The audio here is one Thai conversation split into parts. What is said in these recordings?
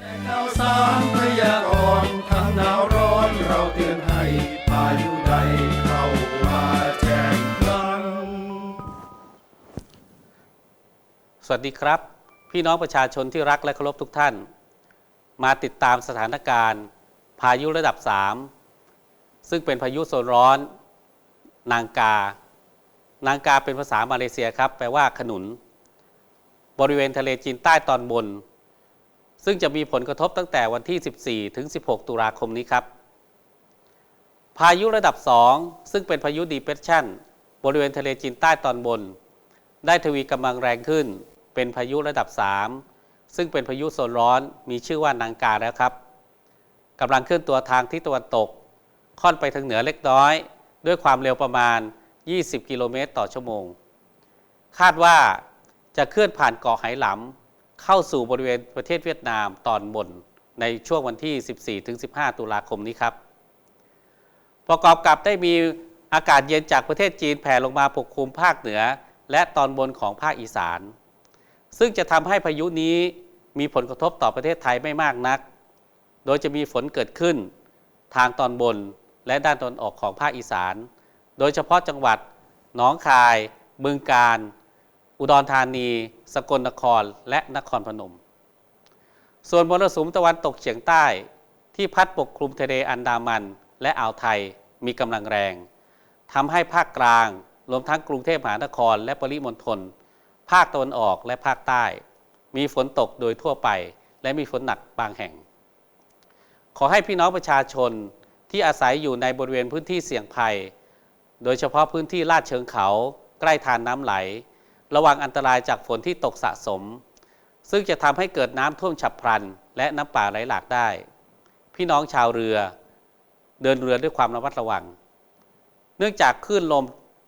ข่าวสารพยากรณ์ทั้งหนาวร้อนเราเตือนให้พายุใดเข้ามาแจ้งพลันสวัสดีครับ พี่น้องประชาชนที่รักและเคารพทุกท่าน มาติดตามสถานการณ์ พายุระดับ 3 ซึ่งเป็นพายุโซนร้อน นางกา นางกาเป็นภาษามาเลเซียครับ แปลว่าขนุน บริเวณทะเลจีนใต้ตอนบน ซึ่งจะมีผลกระทบตั้งแต่วันที่ 14 ถึง 16 ตุลาคมนี้ครับ พายุระดับ 2 ซึ่งเป็นพายุดีเพรสชันบริเวณทะเลจีนใต้ตอนบน ได้ทวีกำลังแรงขึ้น เป็นพายุระดับ 3 ซึ่งเป็นพายุโซนร้อนมีชื่อว่านางกาแล้วครับกำลังเคลื่อนตัวทางทิศตะวันตก ค่อนไปทางเหนือเล็กน้อย ด้วยความเร็วประมาณ 20 กิโลเมตรต่อชั่วโมง คาดว่าจะเคลื่อนผ่านเกาะไหหลำ เข้าสู่บริเวณประเทศเวียดนามตอนบนในช่วงวันที่ 14-15 ตุลาคมนี้ครับ ประกอบกับได้มีอากาศเย็นจากประเทศจีนแผ่ลงมาปกคลุมภาคเหนือ และตอนบนของภาคอีสาน ซึ่งจะทำให้พายุนี้มีผลกระทบต่อประเทศไทยไม่มากนัก โดยจะมีฝนเกิดขึ้น ทางตอนบนและด้านตอนออกของภาคอีสาน โดยเฉพาะจังหวัดหนองคาย บึงกาฬ อุดรธานี สกลนครและนครพนม ส่วนมรสุมตะวันตกเฉียงใต้ที่พัดปกคลุมทะเลอันดามัน และอ่าวไทยมีกำลังแรงทำให้ภาคกลาง รวมทั้งกรุงเทพมหานคร และปริมณฑลภาคตะวันออกและภาคใต้ มีฝนตกโดยทั่วไป และมีฝนหนักบางแห่ง ขอให้พี่น้องประชาชนที่อาศัยอยู่ในบริเวณพื้นที่เสี่ยงภัย โดยเฉพาะพื้นที่ลาดเชิงเขา ใกล้ทานน้ำไหล ระวังอันตรายจากฝนที่ตกสะสม ซึ่งจะทำให้เกิดน้ำท่วมฉับพลัน และน้ำป่าไหลหลากได้ พี่น้องชาวเรือ เดินเรือด้วยความระมัดระวัง เนื่องจากคลื่นลม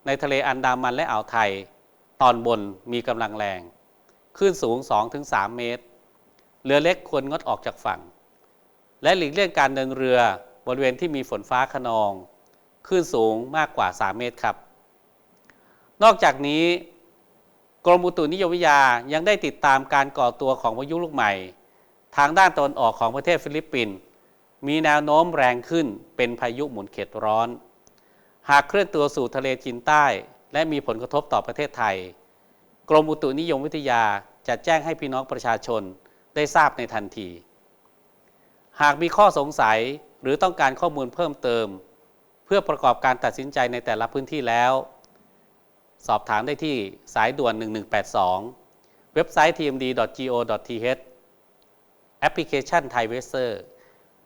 ในทะเลอันดามันและอ่าวไทย ตอนบนมีกำลังแรงคลื่นสูง 2-3 เมตร เรือเล็กควรงดออกจากฝั่ง และหลีกเลี่ยงการเดินเรือบริเวณที่มีฝนฟ้าขนองคลื่นสูงมากกว่า 3 เมตรครับ นอกจากนี้ กรมอุตุนิยมวิทยายังได้ติดตามการก่อตัวของพายุลูกใหม่ ทางด้านตะวันออกของประเทศฟิลิปปินส์มีแนวโน้มแรงขึ้นเป็นพายุหมุนเขตร้อน หากเคลื่อนตัวสู่ทะเลจีนใต้ และมีผลกระทบต่อประเทศไทย กรมอุตุนิยมวิทยาจะแจ้งให้พี่น้องประชาชนได้ทราบในทันที หากมีข้อสงสัยหรือต้องการข้อมูลเพิ่มเติม เพื่อประกอบการตัดสินใจในแต่ละพื้นที่แล้ว สอบถามได้ที่สายด่วน 1182 เว็บไซต์ tmd.go.th แอปพลิเคชันไทยเวเซอร์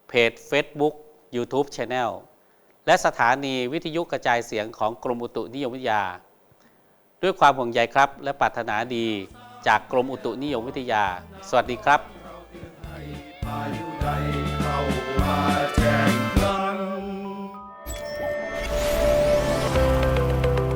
เพจ Facebook YouTube Channel และสถานีวิทยุกระจายเสียงของกรมอุตุนิยมวิทยา ด้วยความห่วงใยครับ และปรารถนาดีจากกรมอุตุนิยมวิทยา สวัสดีครับ